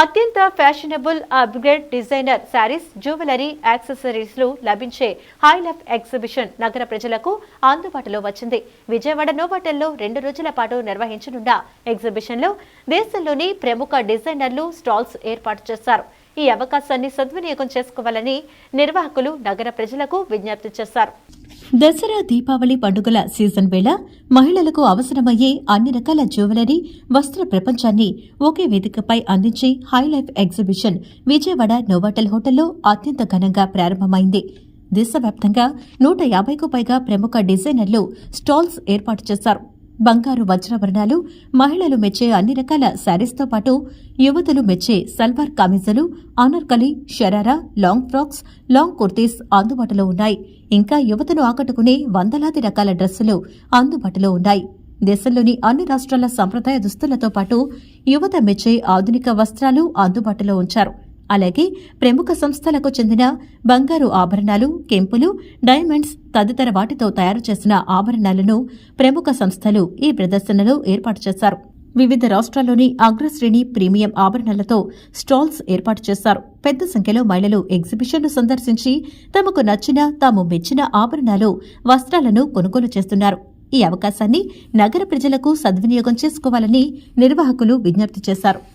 అత్యంత fashionable upgrade designer saris jewellery యాక్సెసరీస్లు లభించే Hi Life exhibition నగర ప్రజలకు అందుబాటులో వచ్చింది. విజయవాడ నోవాటెల్లో రెండు రోజుల పాటు నిర్వహించనున్న ఎగ్జిబిషన్లో దేశంలోని ప్రముఖ డిజైనర్లు స్టాల్స్ ఏర్పాటు చేశారు. ఈ అవకాశాన్ని సద్వినియోగం చేసుకోవాలని నిర్వాహకులు నగర ప్రజలకు విజ్ఞప్తి చేశారు. దసరా దీపావళి పండుగల సీజన్ వేళ మహిళలకు అవసరమయ్యే అన్ని రకాల జ్యువెలరీ వస్త్ర ప్రపంచాన్ని ఒకే వేదికపై అందించే హైలైఫ్ ఎగ్జిబిషన్ విజయవాడ నోవాటెల్ హోటల్లో అత్యంత ఘనంగా ప్రారంభమైంది. దేశవ్యాప్తంగా నూట యాభైకు పైగా ప్రముఖ డిజైనర్లు స్టాల్స్ ఏర్పాటు చేశారు. బంగారు వజ్రాభరణాలు మహిళలు మెచ్చే అన్ని రకాల శారీస్తో పాటు యువతులు మెచ్చే salwar కమీజలు Anarkali sharara long frocks long kurtis అందుబాటులో ఉన్నాయి. ఇంకా యువతను ఆకట్టుకునే వందలాది రకాల డ్రెస్సులు అందుబాటులో ఉన్నాయి. దేశంలోని అన్ని రాష్ట్రాల సంప్రదాయ దుస్తులతో పాటు యువత మెచ్చే ఆధునిక వస్త్రాలు అందుబాటులో ఉంచారు. అలాగే ప్రముఖ సంస్థలకు చెందిన బంగారు ఆభరణాలు కెంపులు డైమండ్స్ తదితర వాటితో తయారు చేసిన ఆభరణాలను ప్రముఖ సంస్థలు ఈ ప్రదర్శనలో ఏర్పాటు చేశారు. వివిధ రాష్ట్రాల్లోని అగ్రశ్రేణి ప్రీమియం ఆభరణాలతో స్టాల్స్ ఏర్పాటు చేశారు. పెద్ద సంఖ్యలో మహిళలు ఎగ్జిబిషన్ను సందర్శించి తమకు నచ్చిన తాము మెచ్చిన ఆభరణాలు వస్త్రాలను కొనుగోలు చేస్తున్నారు. ఈ అవకాశాన్ని నగర ప్రజలకు సద్వినియోగం చేసుకోవాలని నిర్వాహకులు విజ్ఞప్తి చేశారు.